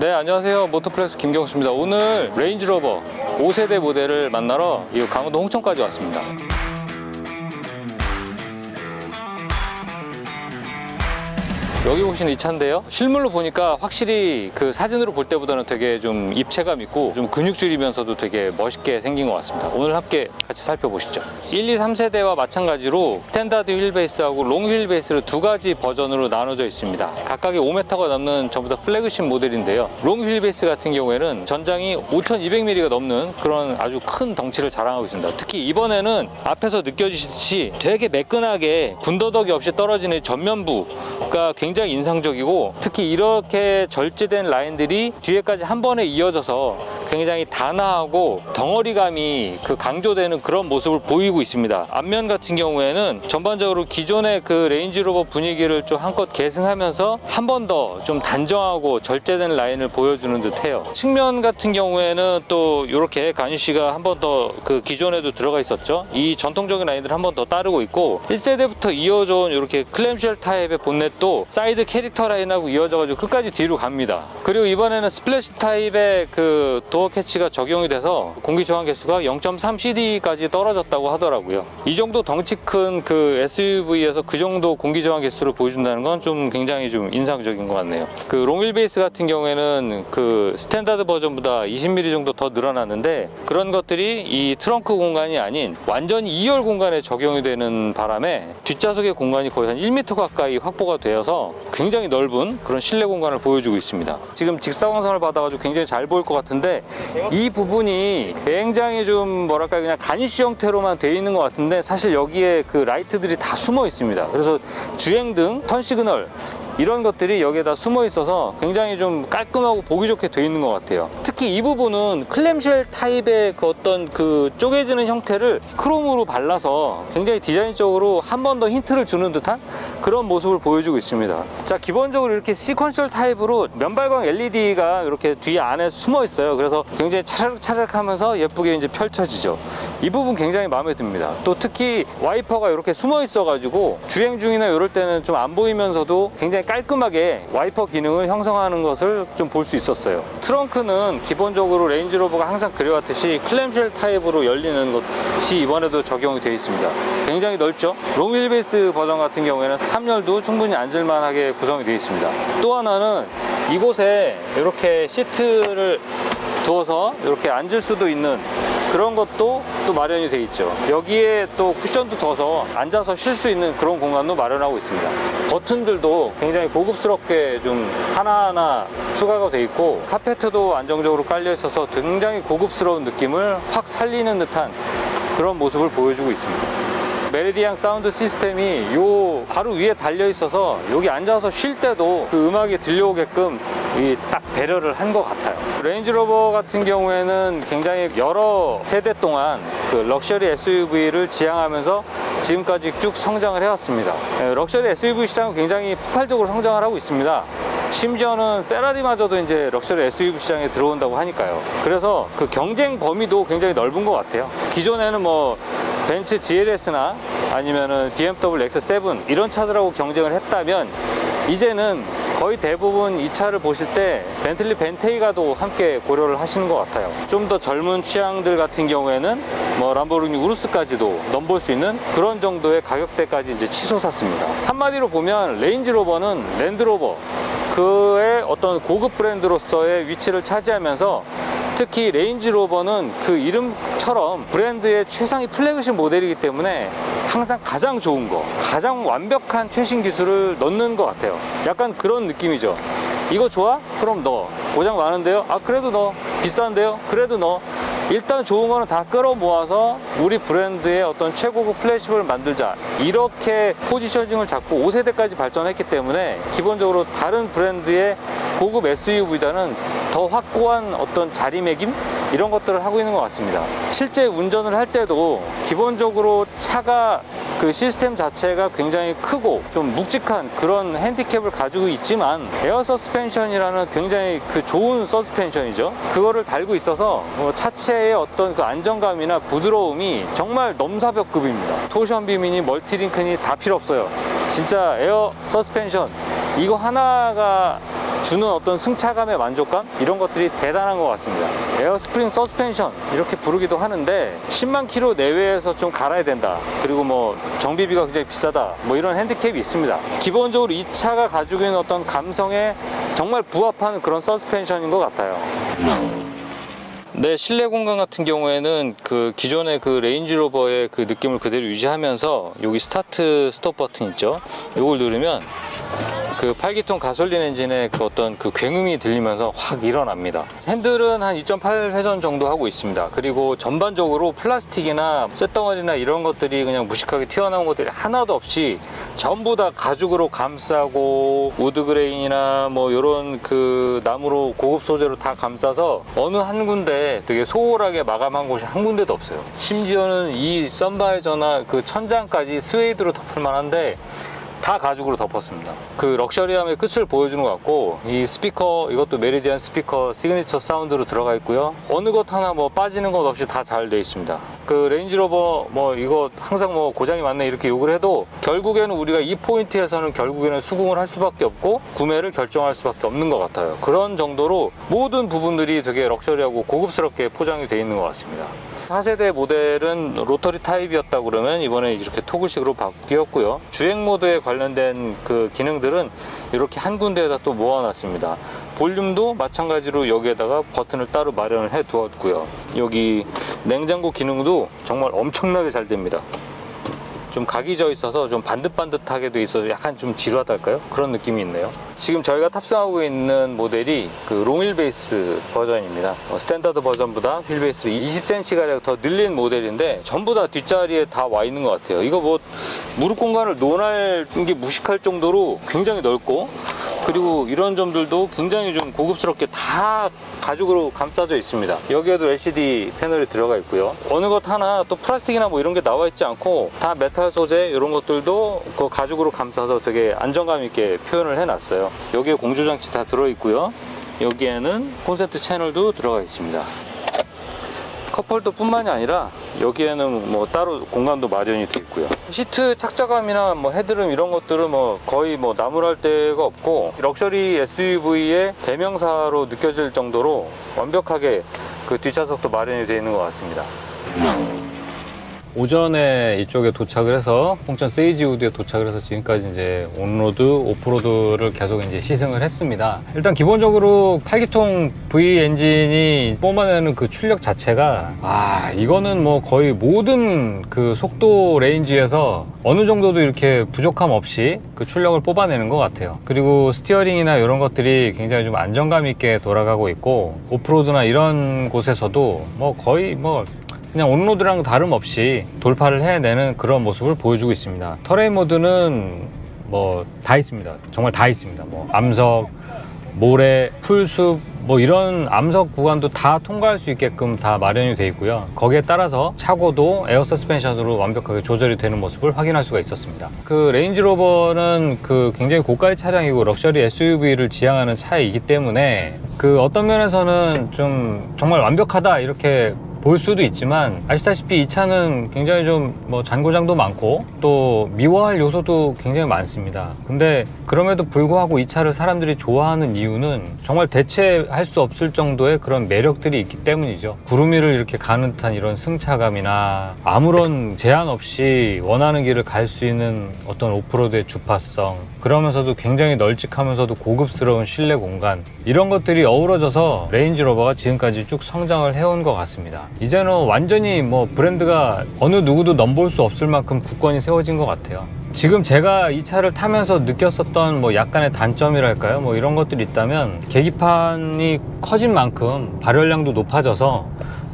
네, 안녕하세요. 모토플렉스 김경수입니다. 오늘 레인지로버 5세대 모델을 만나러 이 강원도 홍천까지 왔습니다. 여기 보시는 이 차인데요. 실물로 보니까 확실히 그 사진으로 볼 때보다는 되게 좀 입체감 있고 좀 근육질이면서도 되게 멋있게 생긴 것 같습니다. 오늘 함께 같이 살펴보시죠. 1, 2, 3세대와 마찬가지로 스탠다드 휠 베이스하고 롱 휠 베이스를 두 가지 버전으로 나눠져 있습니다. 각각이 5m가 넘는 전부 다 플래그십 모델인데요. 롱 휠 베이스 같은 경우에는 전장이 5200mm가 넘는 그런 아주 큰 덩치를 자랑하고 있습니다. 특히 이번에는 앞에서 느껴지듯이 되게 매끈하게 군더더기 없이 떨어지는 이 전면부가 굉장히 인상적이고 특히 이렇게 절제된 라인들이 뒤에까지 한 번에 이어져서 굉장히 단아하고 덩어리감이 그 강조되는 그런 모습을 보이고 있습니다. 앞면 같은 경우에는 전반적으로 기존의 그 레인지로버 분위기를 좀 한껏 계승하면서 한 번 더 좀 단정하고 절제된 라인을 보여주는 듯해요. 측면 같은 경우에는 또 이렇게 가니쉬가 한 번 더 그 기존에도 들어가 있었죠. 이 전통적인 라인들 한 번 더 따르고 있고 1세대부터 이어져 온 이렇게 클램쉘 타입의 본넷도 사이드 캐릭터 라인하고 이어져가지고 끝까지 뒤로 갑니다. 그리고 이번에는 스플래시 타입의 그 도어 캐치가 적용이 돼서 공기 저항 개수가 0.3cd까지 떨어졌다고 하더라고요. 이 정도 덩치 큰 그 SUV에서 그 정도 공기 저항 개수를 보여준다는 건 좀 굉장히 좀 인상적인 것 같네요. 그 롱휠 베이스 같은 경우에는 그 스탠다드 버전보다 20mm 정도 더 늘어났는데 그런 것들이 이 트렁크 공간이 아닌 완전히 2열 공간에 적용이 되는 바람에 뒷좌석의 공간이 거의 한 1m 가까이 확보가 되어서 굉장히 넓은 그런 실내 공간을 보여주고 있습니다. 지금 직사광선을 받아가지고 굉장히 잘 보일 것 같은데 이 부분이 굉장히 좀 뭐랄까 그냥 가니쉬 형태로만 되어 있는 것 같은데 사실 여기에 그 라이트들이 다 숨어 있습니다. 그래서 주행등, 턴 시그널 이런 것들이 여기에다 숨어 있어서 굉장히 좀 깔끔하고 보기 좋게 되어 있는 것 같아요. 특히 이 부분은 클램쉘 타입의 그 어떤 그 쪼개지는 형태를 크롬으로 발라서 굉장히 디자인적으로 한 번 더 힌트를 주는 듯한 그런 모습을 보여주고 있습니다. 자, 기본적으로 이렇게 시퀀셜 타입으로 면발광 LED가 이렇게 뒤 안에 숨어 있어요. 그래서 굉장히 차락차락 하면서 예쁘게 이제 펼쳐지죠. 이 부분 굉장히 마음에 듭니다. 또 특히 와이퍼가 이렇게 숨어 있어 가지고 주행 중이나 이럴 때는 좀 안 보이면서도 굉장히 깔끔하게 와이퍼 기능을 형성하는 것을 좀 볼 수 있었어요. 트렁크는 기본적으로 레인지로버가 항상 그려왔듯이 클램쉘 타입으로 열리는 것이 이번에도 적용이 되어 있습니다. 굉장히 넓죠? 롱휠베이스 버전 같은 경우에는 3열도 충분히 앉을만하게 구성이 되어 있습니다. 또 하나는 이곳에 이렇게 시트를 두어서 이렇게 앉을 수도 있는 그런 것도 또 마련이 돼 있죠. 여기에 또 쿠션도 둬서 앉아서 쉴 수 있는 그런 공간도 마련하고 있습니다. 버튼들도 굉장히 고급스럽게 좀 하나하나 추가가 돼 있고 카페트도 안정적으로 깔려 있어서 굉장히 고급스러운 느낌을 확 살리는 듯한 그런 모습을 보여주고 있습니다. 메리디앙 사운드 시스템이 요 바로 위에 달려 있어서 여기 앉아서 쉴 때도 그 음악이 들려오게끔 이 딱 배려를 한 것 같아요. 레인지로버 같은 경우에는 굉장히 여러 세대 동안 그 럭셔리 SUV를 지향하면서 지금까지 쭉 성장을 해왔습니다. 예, 럭셔리 SUV 시장은 굉장히 폭발적으로 성장을 하고 있습니다. 심지어는 페라리마저도 이제 럭셔리 SUV 시장에 들어온다고 하니까요. 그래서 그 경쟁 범위도 굉장히 넓은 것 같아요. 기존에는 뭐 벤츠 GLS나 아니면은 BMW X7 이런 차들하고 경쟁을 했다면 이제는 거의 대부분 이 차를 보실 때 벤틀리 벤테이가도 함께 고려를 하시는 것 같아요. 좀 더 젊은 취향들 같은 경우에는 뭐 람보르기니 우루스까지도 넘볼 수 있는 그런 정도의 가격대까지 이제 치솟았습니다. 한마디로 보면 레인지로버는 랜드로버 그의 어떤 고급 브랜드로서의 위치를 차지하면서 특히 레인지로버는 그 이름처럼 브랜드의 최상위 플래그십 모델이기 때문에 항상 가장 좋은 거, 가장 완벽한 최신 기술을 넣는 것 같아요. 약간 그런 느낌이죠. 이거 좋아? 그럼 넣어. 고장 많은데요? 아, 그래도 넣어. 비싼데요? 그래도 넣어. 일단 좋은 거는 다 끌어 모아서 우리 브랜드의 어떤 최고급 플래시블을 만들자. 이렇게 포지셔닝을 잡고 5세대까지 발전했기 때문에 기본적으로 다른 브랜드의 고급 SUV보다는 더 확고한 어떤 자리매김? 이런 것들을 하고 있는 것 같습니다. 실제 운전을 할 때도 기본적으로 차가 그 시스템 자체가 굉장히 크고 좀 묵직한 그런 핸디캡을 가지고 있지만 에어 서스펜션이라는 굉장히 그 좋은 서스펜션이죠. 그거를 달고 있어서 뭐 차체의 어떤 그 안정감이나 부드러움이 정말 넘사벽급입니다. 토션 비미니 멀티링크니 다 필요 없어요. 진짜 에어 서스펜션 이거 하나가 주는 어떤 승차감의 만족감 이런 것들이 대단한 것 같습니다. 에어스프링 서스펜션 이렇게 부르기도 하는데 10만 킬로 내외에서 좀 갈아야 된다. 그리고 뭐 정비비가 굉장히 비싸다. 뭐 이런 핸디캡이 있습니다. 기본적으로 이 차가 가지고 있는 어떤 감성에 정말 부합하는 그런 서스펜션인 것 같아요. 네, 실내 공간 같은 경우에는 그 기존의 그 레인지로버의 그 느낌을 그대로 유지하면서 여기 스타트 스톱 버튼 있죠? 이걸 누르면 그 8기통 가솔린 엔진의 그 어떤 그 굉음이 들리면서 확 일어납니다. 핸들은 한 2.8회전 정도 하고 있습니다. 그리고 전반적으로 플라스틱이나 쇳덩어리나 이런 것들이 그냥 무식하게 튀어나온 것들이 하나도 없이 전부 다 가죽으로 감싸고 우드그레인이나 뭐 이런 그 나무로 고급 소재로 다 감싸서 어느 한 군데 되게 소홀하게 마감한 곳이 한 군데도 없어요. 심지어는 이 썬바이저나 그 천장까지 스웨이드로 덮을 만한데 다 가죽으로 덮었습니다. 그 럭셔리함의 끝을 보여주는 것 같고 이 스피커 이것도 메리디안 스피커 시그니처 사운드로 들어가 있고요. 어느 것 하나 뭐 빠지는 것 없이 다잘돼 있습니다. 그 레인지로버 뭐 이거 항상 뭐 고장이 많네 이렇게 욕을 해도 결국에는 우리가 이 포인트에서는 결국에는 수긍을 할 수밖에 없고 구매를 결정할 수밖에 없는 것 같아요. 그런 정도로 모든 부분들이 되게 럭셔리하고 고급스럽게 포장이 되어 있는 것 같습니다. 4세대 모델은 로터리 타입이었다 그러면 이번에 이렇게 토글식으로 바뀌었고요. 주행 모드에 관련된 그 기능들은 이렇게 한 군데에다 또 모아놨습니다. 볼륨도 마찬가지로 여기에다가 버튼을 따로 마련을 해 두었고요. 여기 냉장고 기능도 정말 엄청나게 잘 됩니다. 좀 각이 져 있어서 좀 반듯반듯하게 돼 있어서 약간 좀 지루하달까요? 그런 느낌이 있네요. 지금 저희가 탑승하고 있는 모델이 그 롱휠 베이스 버전입니다. 어, 스탠다드 버전보다 휠 베이스 20cm가량 더 늘린 모델인데 전부 다 뒷자리에 다 와 있는 것 같아요. 이거 뭐 무릎 공간을 논하는 게 무식할 정도로 굉장히 넓고 그리고 이런 점들도 굉장히 좀 고급스럽게 다 가죽으로 감싸져 있습니다. 여기에도 LCD 패널이 들어가 있고요. 어느 것 하나 또 플라스틱이나 뭐 이런 게 나와 있지 않고 다 메탈 소재 이런 것들도 그 가죽으로 감싸서 되게 안정감 있게 표현을 해놨어요. 여기에 공조장치 다 들어 있고요. 여기에는 콘센트 채널도 들어가 있습니다. 컵홀더 뿐만이 아니라 여기에는 뭐 따로 공간도 마련이 되어 있고요. 시트 착자감이나 뭐 헤드룸 이런 것들은 뭐 거의 뭐 나무랄 데가 없고 럭셔리 SUV의 대명사로 느껴질 정도로 완벽하게 그 뒷좌석도 마련이 되어 있는 것 같습니다. 오전에 이쪽에 도착을 해서 홍천 세이지우드에 도착을 해서 지금까지 이제 온로드, 오프로드를 계속 이제 시승을 했습니다. 일단 기본적으로 8기통 V 엔진이 뿜어내는 그 출력 자체가 아 이거는 뭐 거의 모든 그 속도 레인지에서 어느 정도도 이렇게 부족함 없이 그 출력을 뽑아내는 것 같아요. 그리고 스티어링이나 이런 것들이 굉장히 좀 안정감 있게 돌아가고 있고 오프로드나 이런 곳에서도 뭐 거의 뭐 그냥 온로드랑 다름없이 돌파를 해내는 그런 모습을 보여주고 있습니다. 터레인 모드는 뭐 다 있습니다. 정말 다 있습니다. 뭐 암석, 모래, 풀숲 뭐 이런 암석 구간도 다 통과할 수 있게끔 다 마련이 되어 있고요. 거기에 따라서 차고도 에어 서스펜션으로 완벽하게 조절이 되는 모습을 확인할 수가 있었습니다. 그 레인지로버는 그 굉장히 고가의 차량이고 럭셔리 SUV를 지향하는 차이기 때문에 그 어떤 면에서는 좀 정말 완벽하다 이렇게 볼 수도 있지만 아시다시피 이 차는 굉장히 좀 뭐 잔고장도 많고 또 미워할 요소도 굉장히 많습니다. 근데 그럼에도 불구하고 이 차를 사람들이 좋아하는 이유는 정말 대체할 수 없을 정도의 그런 매력들이 있기 때문이죠. 구름 위를 이렇게 가는 듯한 이런 승차감이나 아무런 제한 없이 원하는 길을 갈 수 있는 어떤 오프로드의 주파성 그러면서도 굉장히 널찍하면서도 고급스러운 실내 공간 이런 것들이 어우러져서 레인지로버가 지금까지 쭉 성장을 해온 것 같습니다. 이제는 완전히 뭐 브랜드가 어느 누구도 넘볼 수 없을 만큼 굳건히 세워진 것 같아요. 지금 제가 이 차를 타면서 느꼈었던 뭐 약간의 단점이랄까요? 뭐 이런 것들이 있다면 계기판이 커진 만큼 발열량도 높아져서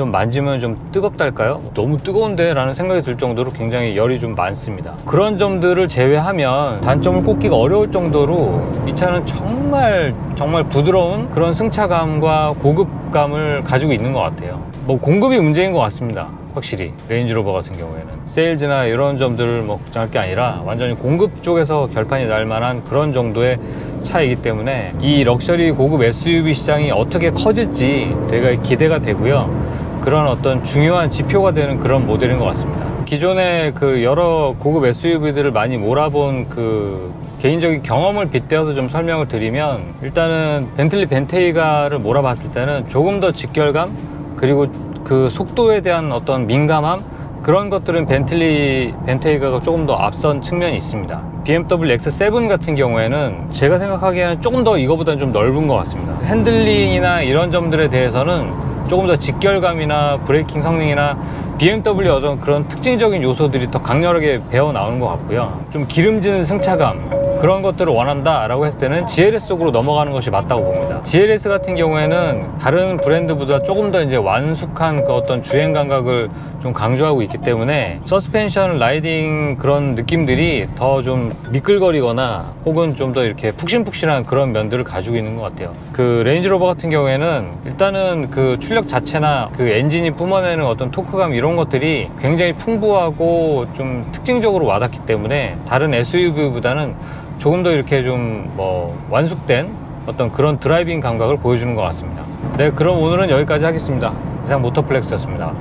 좀 만지면 좀 뜨겁달까요? 너무 뜨거운데? 라는 생각이 들 정도로 굉장히 열이 좀 많습니다. 그런 점들을 제외하면 단점을 꼽기가 어려울 정도로 이 차는 정말 정말 부드러운 그런 승차감과 고급감을 가지고 있는 것 같아요. 뭐 공급이 문제인 것 같습니다. 확실히 레인지로버 같은 경우에는 세일즈나 이런 점들을 뭐 걱정할 게 아니라 완전히 공급 쪽에서 결판이 날 만한 그런 정도의 차이기 때문에 이 럭셔리 고급 SUV 시장이 어떻게 커질지 되게 기대가 되고요. 그런 어떤 중요한 지표가 되는 그런 모델인 것 같습니다. 기존에 그 여러 고급 SUV들을 많이 몰아본 그 개인적인 경험을 빗대어서 좀 설명을 드리면 일단은 벤틀리 벤테이가를 몰아봤을 때는 조금 더 직결감 그리고 그 속도에 대한 어떤 민감함 그런 것들은 벤틀리 벤테이가가 조금 더 앞선 측면이 있습니다. BMW X7 같은 경우에는 제가 생각하기에는 조금 더 이거보다는 좀 넓은 것 같습니다. 핸들링이나 이런 점들에 대해서는 조금 더 직결감이나 브레이킹 성능이나 BMW 어떤 그런 특징적인 요소들이 더 강렬하게 배어 나오는 것 같고요. 좀 기름지는 승차감 그런 것들을 원한다 라고 했을 때는 GLS 쪽으로 넘어가는 것이 맞다고 봅니다. GLS 같은 경우에는 다른 브랜드보다 조금 더 이제 완숙한 그 어떤 주행 감각을 좀 강조하고 있기 때문에 서스펜션 라이딩 그런 느낌들이 더 좀 미끌거리거나 혹은 좀 더 이렇게 푹신푹신한 그런 면들을 가지고 있는 것 같아요. 그 레인지로버 같은 경우에는 일단은 그 출력 자체나 그 엔진이 뿜어내는 어떤 토크감 이런 것들이 굉장히 풍부하고 좀 특징적으로 와닿기 때문에 다른 SUV보다는 조금 더 이렇게 좀 뭐 완숙된 어떤 그런 드라이빙 감각을 보여주는 것 같습니다. 네, 그럼 오늘은 여기까지 하겠습니다. 이상 모터플렉스였습니다.